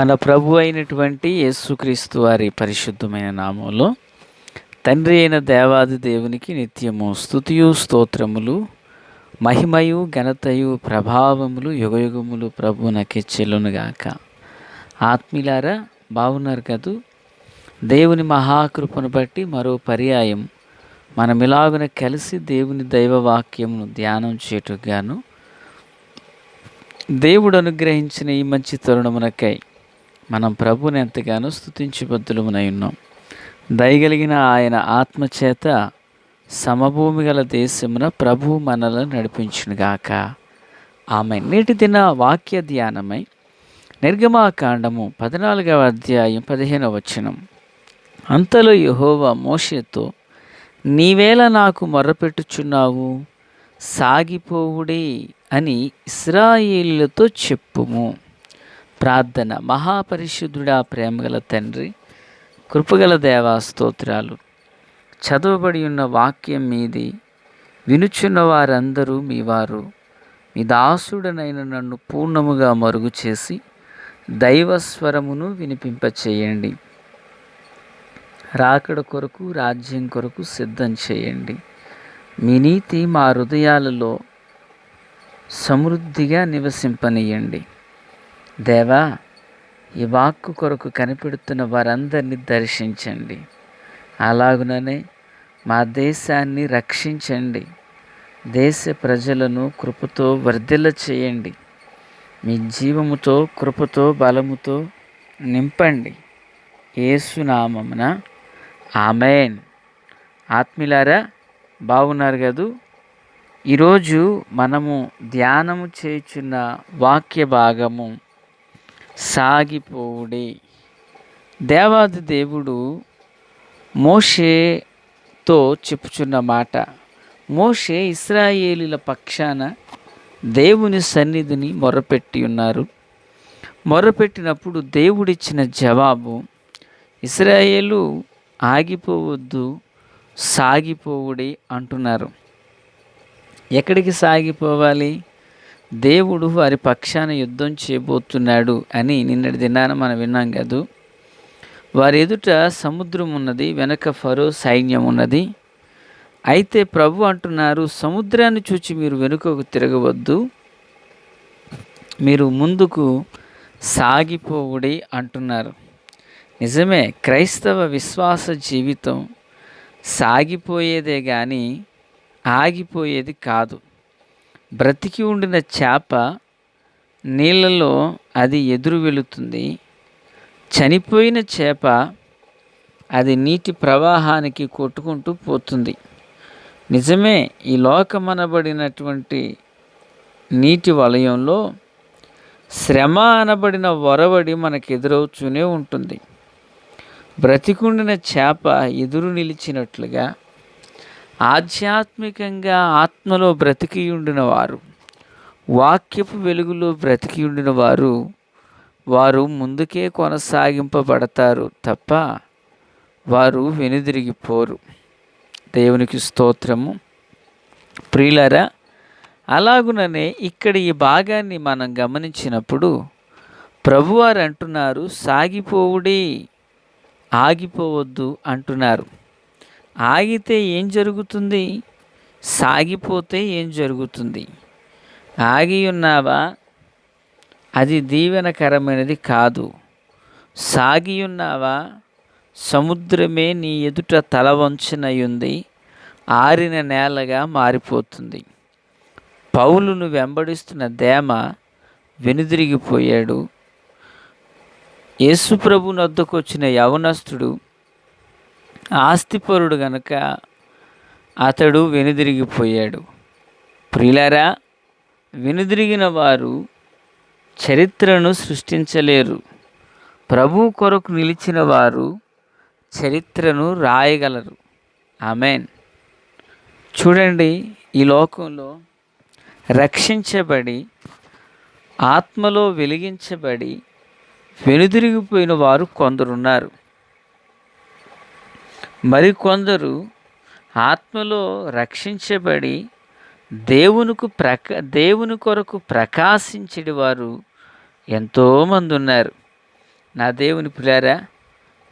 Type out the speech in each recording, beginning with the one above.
మన ప్రభు అయినటువంటి యేసుక్రీస్తు వారి పరిశుద్ధమైన నామంలో తండ్రి అయిన దేవాది దేవునికి నిత్యము స్థుతియు స్తోత్రములు మహిమయు ఘనతయు ప్రభావములు యుగయుగములు ప్రభునకి చెల్లునుగాక ఆత్మీలారా బాగున్నారు కదూ? దేవుని మహాకృపను బట్టి మరో పర్యాయం మనం ఇలాగున కలిసి దేవుని దైవవాక్యమును ధ్యానం చేటుగాను దేవుడు అనుగ్రహించిన ఈ మంచి తరుణమునకై మనం ప్రభుని ఎంతగానో స్థుతించబద్దులమునై ఉన్నాం. దయగలిగిన ఆయన ఆత్మచేత సమభూమి గల దేశమున ప్రభు మనలను నడిపించునుగాక ఆమె నేటి దిన వాక్య ధ్యానమై నిర్గమాకాండము పద్నాలుగవ అధ్యాయం పదిహేనవ వచనం. అంతలో యెహోవా మోషతో నీవేళ నాకు మొర్రపెట్టుచున్నావు సాగిపోవుడే అని ఇస్రాయేలులతో చెప్పుము. ప్రార్థన. మహాపరిశుద్ధుడా ప్రేమగల తండ్రి కృపగల దేవా స్తోత్రాలు. చదవబడి ఉన్న వాక్యం మీది వినుచున్న వారందరూ మీ వారు మీ దాసుడనైన నన్ను పూర్ణముగా మరుగు చేసి దైవస్వరమును వినిపింపచేయండి రాకడ కొరకు రాజ్యం కొరకు సిద్ధం చేయండి. మీ నీతి మా హృదయాలలో సమృద్ధిగా నివసింపనీయండి. దేవా ఈ వాక్కు కొరకు కనిపెడుతున్న వారందరినీ దర్శించండి. అలాగుననే మా దేశాన్ని రక్షించండి. దేశ ప్రజలను కృపతో వర్ధిల్ల చేయండి. మీ జీవముతో కృపతో బలముతో నింపండి. ఏసునామమున ఆమెన్. ఆత్మీలారా బాగున్నారు కదూ? ఈరోజు మనము ధ్యానము చేయుచున్న వాక్య భాగము సాగిపోవుడే. దేవాది దేవుడు మోషేతో చెప్పుచున్న మాట మోషే ఇస్రాయేలీల పక్షాన దేవుని సన్నిధిని మొరపెట్టి ఉన్నారు. మొరపెట్టినప్పుడు దేవుడిచ్చిన జవాబు ఇస్రాయేలు ఆగిపోవద్దు సాగిపోవుడి అంటున్నారు. ఎక్కడికి సాగిపోవాలి? దేవుడు వారి పక్షాన యుద్ధం చేయబోతున్నాడు అని నిన్నటి దినాన మనం విన్నాం కదూ. వారి ఎదుట సముద్రం ఉన్నది వెనక ఫరో సైన్యం ఉన్నది. అయితే ప్రభు అంటున్నారు సముద్రాన్ని చూచి మీరు వెనుకకు తిరగవద్దు. మీరు ముందుకు సాగిపోవుడి అంటున్నారు. నిజమే క్రైస్తవ విశ్వాస జీవితం సాగిపోయేదే కానీ ఆగిపోయేది కాదు. బ్రతికి ఉండిన చేప నీళ్ళలో అది ఎదురు వెళుతుంది. చనిపోయిన చేప అది నీటి ప్రవాహానికి కొట్టుకుంటూ పోతుంది. నిజమే ఈ లోకమనబడినటువంటి నీటి వలయంలో శ్రమ అనబడిన వరవడి మనకు ఎదురవుతూనే ఉంటుంది. బ్రతికుండిన చేప ఎదురు నిలిచినట్లుగా ఆధ్యాత్మికంగా ఆత్మలో బ్రతికి ఉండిన వారు వాక్యపు వెలుగులో బ్రతికి ఉండిన వారు వారు ముందుకే కొనసాగింపబడతారు తప్ప వారు వెనుదిరిగిపోరు. దేవునికి స్తోత్రము. ప్రియులరా అలాగుననే ఇక్కడ ఈ భాగాన్ని మనం గమనించినప్పుడు ప్రభువారు అంటున్నారు సాగిపోవుడి ఆగిపోవద్దు అంటున్నారు. ఆగితే ఏం జరుగుతుంది? సాగిపోతే ఏం జరుగుతుంది? ఆగి ఉన్నావా? అది దీవెనకరమైనది కాదు. సాగి ఉన్నావా? సముద్రమే నీ ఎదుట తల వంచినయుంది. ఆరిన నేలగా మారిపోతుంది. పౌలును వెంబడిస్తున్న దేమ వెనుదిరిగిపోయాడు. యేసుప్రభు నొద్దకొచ్చిన యవనస్తుడు ఆస్తిపరుడు గనక అతడు వెనుదిరిగిపోయాడు. ప్రియులారా వెనుదిరిగిన వారు చరిత్రను సృష్టించలేరు. ప్రభు కొరకు నిలిచిన వారు చరిత్రను రాయగలరు. ఆమెన్. చూడండి ఈ లోకంలో రక్షించబడి ఆత్మలో వెలిగించబడి వెనుదిరిగిపోయిన వారు కొందరున్నారు. మరికొందరు ఆత్మలో రక్షించబడి దేవునికి ప్రక దేవుని కొరకు ప్రకాశించడి వారు ఎంతోమంది ఉన్నారు నా దేవుని పిల్లారా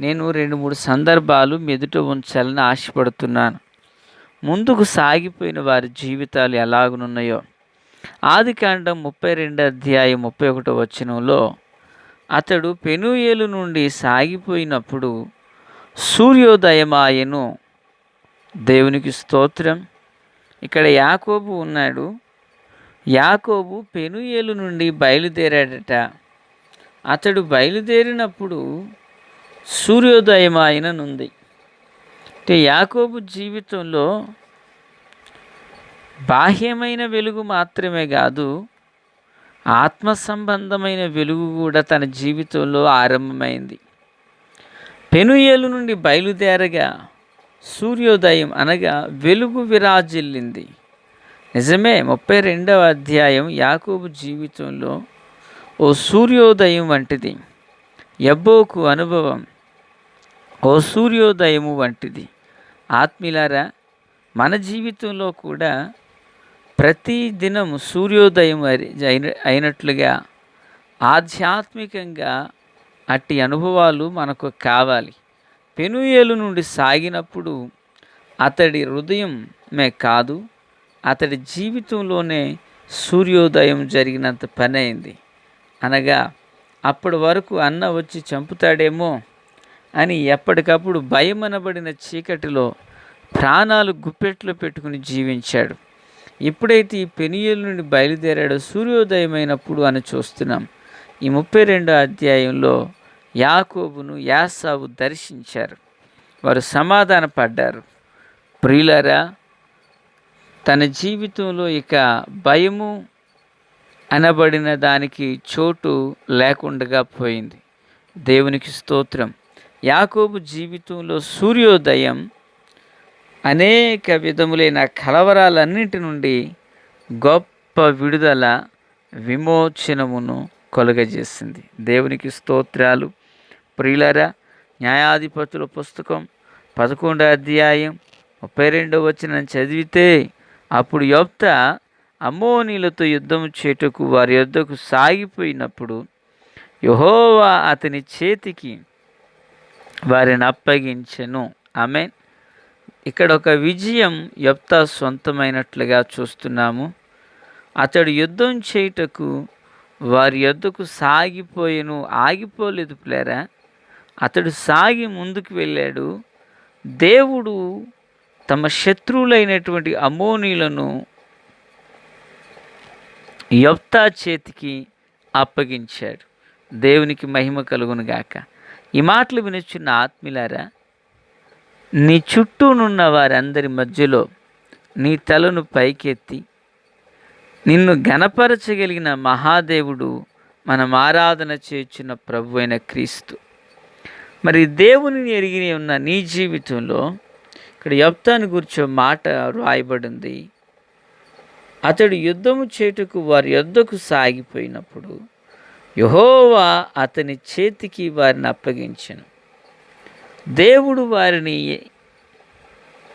నేను రెండు మూడు సందర్భాలు మెదుట ఉంచాలని ఆశపడుతున్నాను. ముందుకు సాగిపోయిన వారి జీవితాలు ఎలాగనున్నాయో. ఆది కాండం ముప్పై రెండు అధ్యాయం ముప్పై ఒకటో వచనంలో అతడు పెనుయేలు నుండి సాగిపోయినప్పుడు సూర్యోదయమాయను. దేవునికి స్తోత్రం. ఇక్కడ యాకోబు ఉన్నాడు. యాకోబు పెనుయేలు నుండి బయలుదేరాడట. అతడు బయలుదేరినప్పుడు సూర్యోదయమాయననుంది. అంటే యాకోబు జీవితంలో బాహ్యమైన వెలుగు మాత్రమే కాదు ఆత్మ సంబంధమైన వెలుగు కూడా తన జీవితంలో ఆరంభమైంది. పెనుయేలు నుండి బయలుదేరగా సూర్యోదయం అనగా వెలుగు విరాజిల్లింది. నిజమే ముప్పై రెండవ అధ్యాయం యాకూబు జీవితంలో ఓ సూర్యోదయం వంటిది. ఎబ్బోకు అనుభవం ఓ సూర్యోదయము వంటిది. ఆత్మీలారా మన జీవితంలో కూడా ప్రతి దినం సూర్యోదయం అయినట్లుగా ఆధ్యాత్మికంగా అట్టి అనుభవాలు మనకు కావాలి. పెనుయేలు నుండి సాగినప్పుడు అతడి హృదయమే కాదు అతడి జీవితంలోనే సూర్యోదయం జరిగినంత పని అయింది. అనగా అప్పటి వరకు అన్న వచ్చి చంపుతాడేమో అని ఎప్పటికప్పుడు భయం అనబడిన చీకటిలో ప్రాణాలు గుప్పెట్లో పెట్టుకుని జీవించాడు. ఎప్పుడైతే ఈ పెనుయేలు నుండి బయలుదేరాడో సూర్యోదయమైనప్పుడు అని చూస్తున్నాం. ఈ ముప్పై రెండో అధ్యాయంలో యాకోబును యాసావు దర్శించారు. వారు సమాధాన పడ్డారు ప్రియులరా తన జీవితంలో ఇక భయము అనబడిన దానికి చోటు లేకుండా పోయింది. దేవునికి స్తోత్రం. యాకోబు జీవితంలో సూర్యోదయం అనేక విధములైన కలవరాలన్నింటి నుండి గొప్ప విడుదల విమోచనమును కొలుగజేసింది. దేవునికి స్తోత్రాలు. ప్రియులరా న్యాయాధిపతుల పుస్తకం పదకొండో అధ్యాయం ముప్పై రెండో వచ్చిన చదివితే అప్పుడు యోప్త అమ్మోనీలతో యుద్ధం చేటుకు వారి యుద్ధకు సాగిపోయినప్పుడు యహోవా అతని చేతికి వారిని అప్పగించెను. ఆమె ఇక్కడ ఒక విజయం యొప్త సొంతమైనట్లుగా చూస్తున్నాము. అతడు యుద్ధం చేయుటకు వారి యొద్దకు సాగిపోయేను ఆగిపోలేదు ప్లేరా అతడు సాగి ముందుకు వెళ్ళాడు. దేవుడు తమ శత్రువులైనటువంటి అమోనీలను యొప్తా చేతికి అప్పగించాడు. దేవునికి మహిమ కలుగునుగాక ఈ మాటలు వినొచ్చున్న ఆత్మీలారా నీ చుట్టూనున్న వారందరి మధ్యలో నీ తలను పైకెత్తి నిన్ను గణపరచగలిగిన మహాదేవుడు మనం ఆరాధన చేర్చిన ప్రభు అయిన క్రీస్తు. మరి దేవుని ఎరిగి ఉన్న నీ జీవితంలో ఇక్కడ యప్తాను కూర్చో మాట రాయబడింది. అతడు యుద్ధము చేటుకు వారి యుద్ధకు సాగిపోయినప్పుడు యహోవా అతని చేతికి వారిని అప్పగించను. దేవుడు వారిని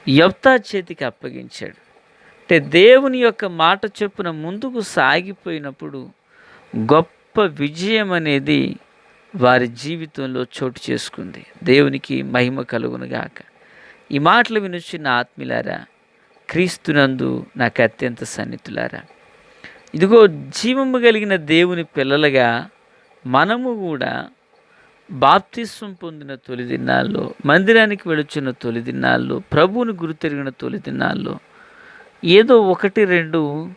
యప్తా చేతికి అప్పగించాడు. అంటే దేవుని యొక్క మాట చొప్పున ముందుకు సాగిపోయినప్పుడు గొప్ప విజయం అనేది వారి జీవితంలో చోటు చేసుకుంది. దేవునికి మహిమ కలుగునుగాక ఈ మాటలు వినొచ్చిన ఆత్మీలారా క్రీస్తునందు నాకు అత్యంత సన్నిహితులారా. ఇదిగో జీవము కలిగిన దేవుని పిల్లలుగా మనము కూడా బాప్తిస్వం పొందిన తొలి దినాల్లో మందిరానికి వెళుచున్న తొలి దినాల్లో ప్రభువుని గురితెరిగిన తొలి దినాల్లో ఏదో ఒకటి రెండు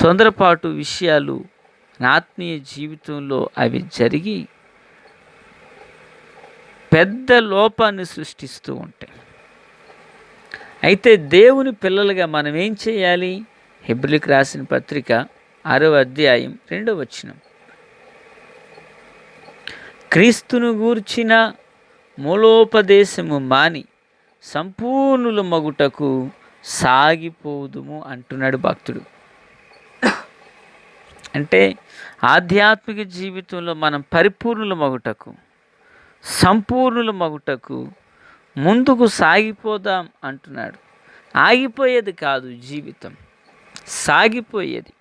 తొందరపాటు విషయాలు ఆత్మీయ జీవితంలో అవి జరిగి పెద్ద లోపాన్ని సృష్టిస్తూ ఉంటాయి. అయితే దేవుని పిల్లలుగా మనం ఏం చేయాలి? హెబ్రిక్ రాసిన పత్రిక ఆరవ అధ్యాయం రెండవ వచనం. క్రీస్తును గూర్చిన మూలోపదేశము మాని సంపూర్ణుల మగుటకు సాగిపోదుము అంటున్నాడు భక్తుడు. అంటే ఆధ్యాత్మిక జీవితంలో మనం పరిపూర్ణుల మగుటకు సంపూర్ణుల మగుటకు ముందుకు సాగిపోదాం అంటున్నాడు. ఆగిపోయేది కాదు జీవితం. సాగిపోయేది.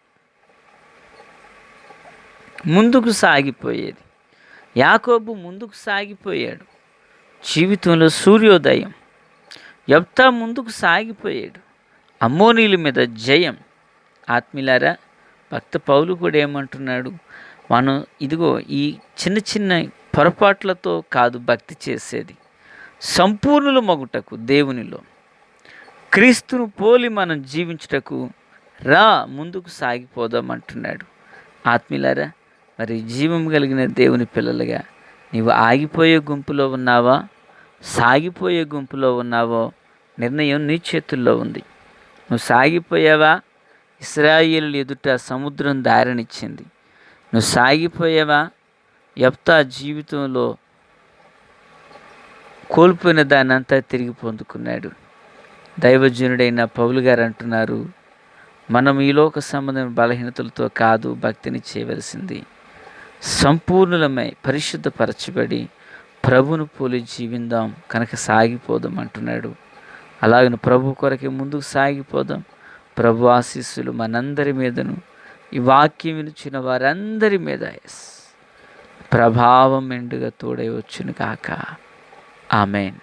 ముందుకు సాగిపోయేది. యాకోబు ముందుకు సాగిపోయాడు. జీవితంలో సూర్యోదయం. యప్తా ముందుకు సాగిపోయాడు. అమ్మోనీల మీద జయం. ఆత్మీలారా భక్త పౌలు కూడా ఏమంటున్నాడు? మనం ఇదిగో ఈ చిన్న చిన్న పొరపాట్లతో కాదు భక్తి చేసేది. సంపూర్ణులు మగుటకు దేవునిలో. క్రీస్తును పోలి మనం జీవించుటకు రా ముందుకు సాగిపోదాం అంటున్నాడు. ఆత్మీలారా మరి జీవం కలిగిన దేవుని పిల్లలుగా నీవు ఆగిపోయే గుంపులో ఉన్నావా? సాగిపోయే గుంపులో ఉన్నావో? నిర్ణయం నీ చేతుల్లో ఉంది. నువ్వు సాగిపోయావా? ఇస్రాయిల్ ఎదుట సముద్రం దారినిచ్చింది. నువ్వు సాగిపోయావా? యప్తా జీవితంలో కోల్పోయిన దానంతా తిరిగి పొందుకున్నాడు. దైవజనుడైన పౌలు గారు అంటున్నారు మనం ఈ లోక సంబంధమైన బలహీనతలతో కాదు భక్తిని చేయవలసింది. సంపూర్ణులమై పరిశుద్ధపరచబడి ప్రభును పోలి జీవిందాం కనుక సాగిపోదాం అంటున్నాడు. అలాగని ప్రభు కొరకే ముందుకు సాగిపోదాం. ప్రభు ఆశీస్సులు మనందరి మీదను. ఈ వాక్యం వినిచిన వారందరి మీద ప్రభావం మెండుగా తోడై వచ్చును కాక ఆమెన్.